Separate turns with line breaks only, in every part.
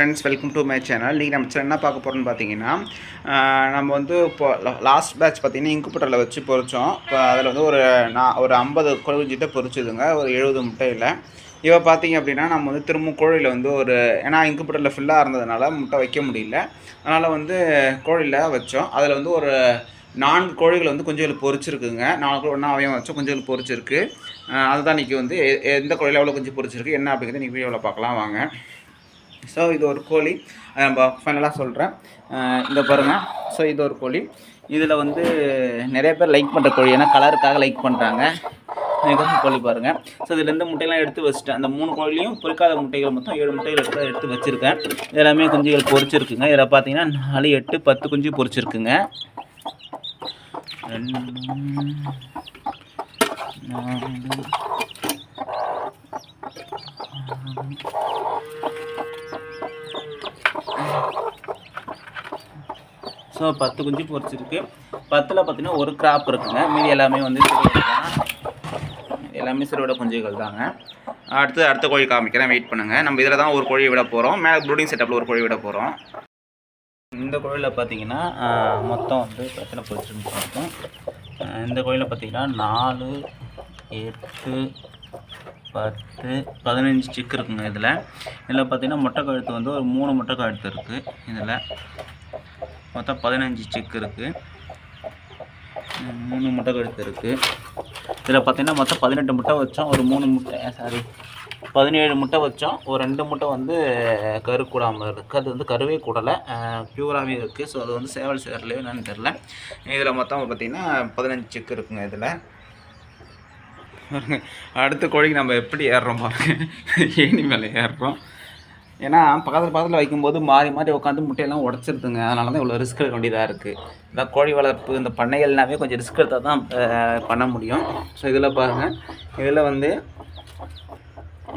Friends welcome to my channel நீங்கள் நம்ம channel என்ன பார்க்க போகிறோம்னு பார்த்தீங்கன்னா நம்ம வந்து இப்போ லாஸ்ட் பேட்ச் பார்த்தீங்கன்னா இன்குபேட்டரில் வச்சு பொறிச்சோம் இப்போ அதில் வந்து ஒரு நான் ஒரு ஐம்பது குழஞ்சிட்ட பொறிச்சதுங்க ஒரு எழுபது முட்டையில். இப்போ பார்த்தீங்க அப்படின்னா நம்ம வந்து திரும்ப கோழியில் வந்து ஒரு ஏன்னா இன்குபேட்டரில் ஃபுல்லாக இருந்ததுனால முட்டை வைக்க முடியல. அதனால் வந்து கோழியில் வச்சோம். அதில் வந்து ஒரு நான்கு கோழிகள் வந்து கொஞ்சம் பொரிச்சிருக்குங்க. நாலு கோழி ஒன்றா அவையும் வச்சோம் கொஞ்சம் பொரிச்சிருக்கு. அதுதான் இன்றைக்கி வந்து எந்த கோழியில் எவ்வளோ கொஞ்சம் பொரிச்சிருக்கு என்ன அப்படிங்கிறது நீங்கள் வீடியோவில் பார்க்கலாம். வாங்க. ஸோ இது ஒரு கோழி. அதை நம்ம ஃபைனலாக சொல்கிறேன் இந்த பாருங்கள் ஸோ இது ஒரு கோழி. இதில் வந்து நிறைய பேர் லைக் பண்ணுற கோழி. ஏன்னா கலருக்காக லைக் பண்ணுறாங்க கோழி பாருங்கள் ஸோ இதுலேருந்து முட்டையெல்லாம் எடுத்து வச்சுட்டேன். அந்த மூணு கோழிலையும் பொறிக்காத முட்டைகள் மொத்தம் ஏழு முட்டைகள் எடுத்து எடுத்து வச்சுருக்கேன். எல்லாமே குஞ்சுகள் பொரிச்சிருக்குங்க இதில் பார்த்தீங்கன்னா நாலு எட்டு பத்து குஞ்சு பொரிச்சிருக்குங்க ரெண்டு ஸோ பத்து குஞ்சு பொரிச்சிருக்கு. பத்தில் பார்த்தீங்கன்னா ஒரு கிராப் இருக்குங்க. மீதி எல்லாமே வந்து எல்லாமே சிறுவிட குஞ்சுகள் தாங்க அடுத்து அடுத்த கோழி காமிக்கிறேன். வெயிட் பண்ணுங்கள் நம்ம இதில் தான் ஒரு கோழி விட போகிறோம் மேலே ப்ரூடிங் செட்டப்பில் ஒரு கோழி விட போகிறோம் இந்த கோழியில் பார்த்தீங்கன்னா மொத்தம் வந்து பிரச்சனை பொரிச்சிருக்கு பார்த்தோம் இந்த கோழியில் பார்த்தீங்கன்னா நாலு எட்டு பத்து பதினஞ்சு சிக்கு இருக்குங்க இதில். இதில் பார்த்தீங்கன்னா முட்டை கழுத்து வந்து ஒரு மூணு முட்டை கழுத்து இருக்குது இதில் மொத்தம் பதினஞ்சு செக் இருக்குது மூணு முட்டை கழுத்து இருக்குது இதில் பார்த்தீங்கன்னா மொத்தம் பதினெட்டு முட்டை வச்சோம். ஒரு மூணு முட்டை சாரி பதினேழு முட்டை வச்சோம். ஒரு ரெண்டு முட்டை வந்து கரு கூடாமல் இருக்குது அது வந்து கருவே கூடலை. பியூராகவே இருக்குது ஸோ அது வந்து சேவல் சேரலையோ என்னன்னு தெரில இதில் மொத்தம் பார்த்தீங்கன்னா பதினஞ்சு செக் இருக்குங்க இதில். அடுத்த கோழிக்கு நம்ம எப்படி ஏறுறோம் பாருங்க. ஏணி மேலே ஏறுறோம். ஏன்னா பக்கத்தில் பக்கத்தில் வைக்கும்போது மாறி மாறி உட்காந்து முட்டையெல்லாம் உடச்சிருதுங்க. அதனால தான் இவ்வளோ ரிஸ்க் எடுக்க வேண்டியதாக இருக்குது இந்த கோழி வளர்ப்பு இந்த பண்ணைகள்னாவே கொஞ்சம் ரிஸ்க் எடுத்தால் தான் பண்ண முடியும். ஸோ இதில் பாருங்கள் இதில் வந்து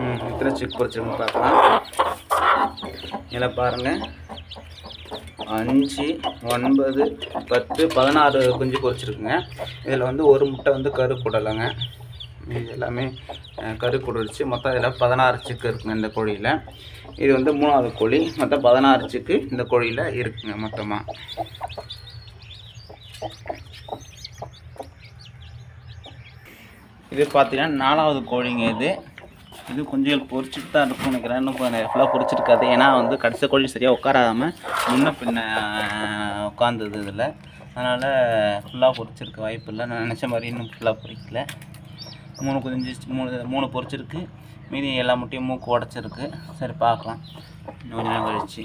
ம், எத்தனை செக் பொறிச்சிருக்குன்னு பார்க்கலாம். இதில் பாருங்கள் அஞ்சு ஒன்பது பத்து பதினாறு குஞ்சு பொரிச்சிருக்குங்க இதில் வந்து ஒரு முட்டை வந்து கரு கூடலைங்க. இது எல்லாமே கரு கூடிருச்சு மொத்தம் இதில் பதினாறு சிக்கு இருக்குங்க இந்த கோழியில். இது வந்து மூணாவது கோழி. மொத்தம் பதினாறு சிக்கு இந்த கோழியில் இருக்குங்க மொத்தமாக இது பார்த்தீங்கன்னா நாலாவது கோழிங்க இது. இது கொஞ்சம் பொறிச்சிட்டு தான் இருக்கும்னு நினைக்கிறேன். இன்னும் ஃபுல்லாக பொறிச்சிருக்காது. ஏன்னா வந்து கடைசி கோழி சரியாக உட்காராமல் முன்ன பின்ன உட்காந்தது இதில். அதனால் ஃபுல்லாக பொறிச்சிருக்க வாய்ப்பு இல்லை நான் நினச்ச மாதிரி இன்னும் ஃபுல்லாக பொரிக்கல மூணு குதிஞ்சிச்சு மூணு மூணு பொறிச்சிருக்கு. மீதி எல்லா முட்டையும் மூக்கு உடச்சிருக்கு. சரி பார்க்கலாம். இன்னும் கொஞ்ச நேரம் கழிச்சு.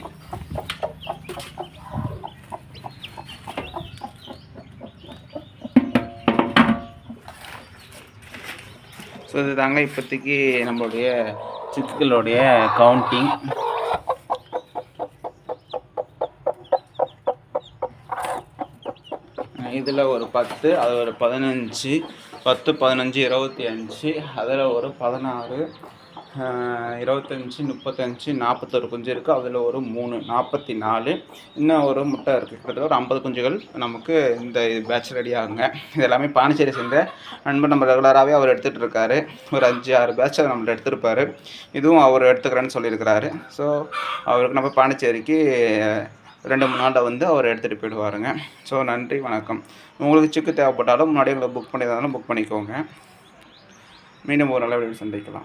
ஸோ இது தாங்க இப்போதைக்கு நம்மளுடைய சிக்குகளுடைய கவுண்டிங் இதில் ஒரு பத்து அது ஒரு பதினஞ்சு. பத்து பதினஞ்சு இருபத்தி அஞ்சு அதில் ஒரு பதினாறு இருபத்தஞ்சி முப்பத்தஞ்சு நாற்பத்தொரு குஞ்சு இருக்குது அதில் ஒரு மூணு நாற்பத்தி நாலு. இன்னும் ஒரு முட்டை இருக்குது கிட்டத்தட்ட ஒரு ஐம்பது குஞ்சுகள் நமக்கு இந்த பேட்ச் ரெடி ஆகுங்க. இது எல்லாமே பாண்டிச்சேரி சேர்ந்த நண்பர் நம்ம ரெகுலராகவே அவர் எடுத்துகிட்டு இருக்காரு. ஒரு அஞ்சு ஆறு பேட்ச் அதை நம்மள்ட்ட எடுத்திருப்பாரு. இதுவும் அவர் எடுத்துக்கிறேன்னு சொல்லியிருக்கிறாரு. ஸோ அவருக்கு நம்ம பாண்டிச்சேரிக்கு ரெண்டு மூணு நாளில் வந்து அவர் எடுத்துகிட்டு போயிடுவாருங்க. ஸோ நன்றி வணக்கம். உங்களுக்கு சிக்கு தேவைப்பட்டாலும் முன்னாடியே உங்களை புக் பண்ணியிருந்தாலும் புக் பண்ணிக்கோங்க. மீண்டும் ஒரு நல்ல சந்திக்கலாம்.